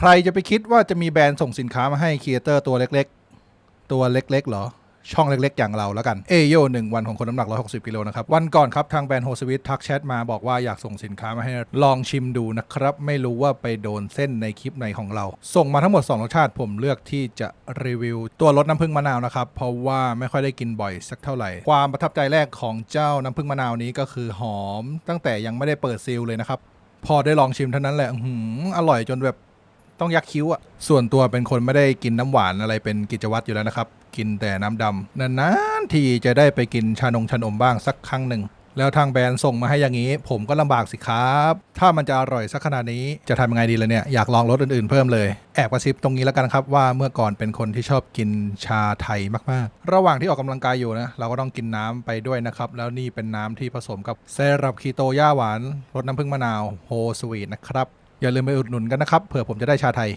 ใครจะไปคิดว่าจะมีแบรนด์ส่งสินค้ามาให้ครีเอเตอร์ตัวเล็กๆ ตัวเล็กๆเหรอ ช่องเล็กๆ อย่างเราแล้วกัน เอโยหนึ่งวันของคนน้ำหนัก 160 กิโลนะครับ วันก่อนครับ ทางแบรนด์โฮสวิตทักแชทมาบอกว่าอยากส่งสินค้ามาให้ลองชิมดูนะครับ ไม่รู้ว่าไปโดนเส้นในคลิปไหนของเรา ส่งมาทั้งหมด 2 รสชาติผมเลือกที่จะรีวิว ตัวรสน้ำผึ้งมะนาวนะครับ เพราะว่าไม่ค่อยได้กินบ่อยสักเท่าไหร่ ความประทับใจแรกของเจ้าน้ำผึ้งมะนาวนี้ก็คือหอม ตั้งแต่ยังไม่ได้เปิดซีลเลยนะครับพอได้ลองชิมเท่านั้นแหละออร่อยจนแบบ ต้องยักคิ้วอะส่วนตัวเป็นคนไม่ได้กินน้ำหวานอะไรเป็นกิจวัตรอยู่แล้วนะครับ กินแต่น้ำดำนานๆทีจะได้ไปกินชานงชานมบ้างสักครั้งหนึ่ง แล้วทางแบรนด์ส่งมาให้อย่างนี้ ผมก็ลำบากสิครับ ถ้ามันจะอร่อยสักขนาดนี้จะทำยังไงดีล่ะเนี่ย อยากลองรสอื่นๆเพิ่มเลย แอบกระซิบตรงนี้แล้วกันครับว่าเมื่อก่อนเป็นคนที่ชอบกินชาไทยมากๆ ระหว่างที่ออกกำลังกายอยู่นะเราก็ต้องกินน้ำไปด้วยนะครับ แล้วนี่เป็นน้ำที่ผสมกับเซรั่มคีโตย่าหวานรสน้ำผึ้งมะนาวโฮสวีทนะครับ อย่าลืมไปอุดหนุนกันนะครับ เผื่อผมจะได้ชาไทย